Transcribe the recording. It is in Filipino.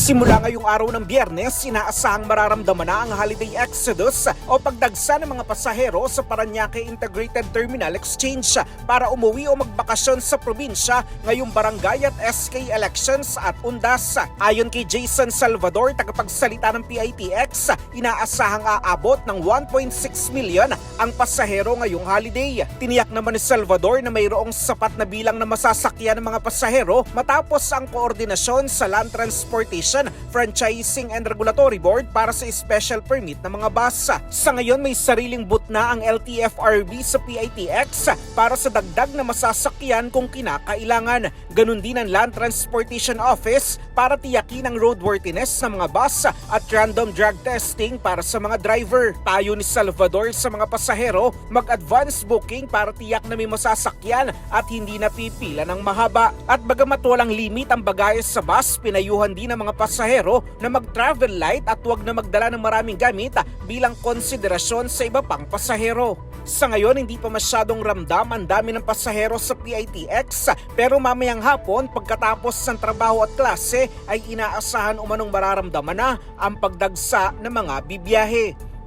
Simula ngayong araw ng biyernes, inaasahang mararamdaman na ang holiday exodus o pagdagsa ng mga pasahero sa Paranaque Integrated Terminal Exchange para umuwi o magbakasyon sa probinsya ngayong barangay at SK elections at undas. Ayon kay Jason Salvador, tagapagsalita ng PITX, inaasahang aabot ng 1.6 million ang pasahero ngayong holiday. Tiniyak naman ni Salvador na mayroong sapat na bilang na masasakyan ng mga pasahero matapos ang koordinasyon sa Land Transportation, Franchising and Regulatory Board para sa special permit ng mga bus. Sa ngayon may sariling boot na ang LTFRB sa PITX para sa dagdag na masasakyan kung kinakailangan. Ganon din ang Land Transportation Office para tiyakin ang roadworthiness ng mga bus at random drug testing para sa mga driver. Tayo ni Salvador sa mga pasahero mag-advance booking para tiyak na may masasakyan at hindi napipila ng mahaba. At bagamat walang limit ang bagahe sa bus, pinayuhan din ng mga pasahero na mag-travel light at huwag na magdala ng maraming gamit bilang konsiderasyon sa iba pang pasahero. Sa ngayon, hindi pa masyadong ramdam ang dami ng pasahero sa PITX pero mamayang hapon pagkatapos ng trabaho at klase ay inaasahan umanong mararamdaman na ang pagdagsa ng mga bibiyahe.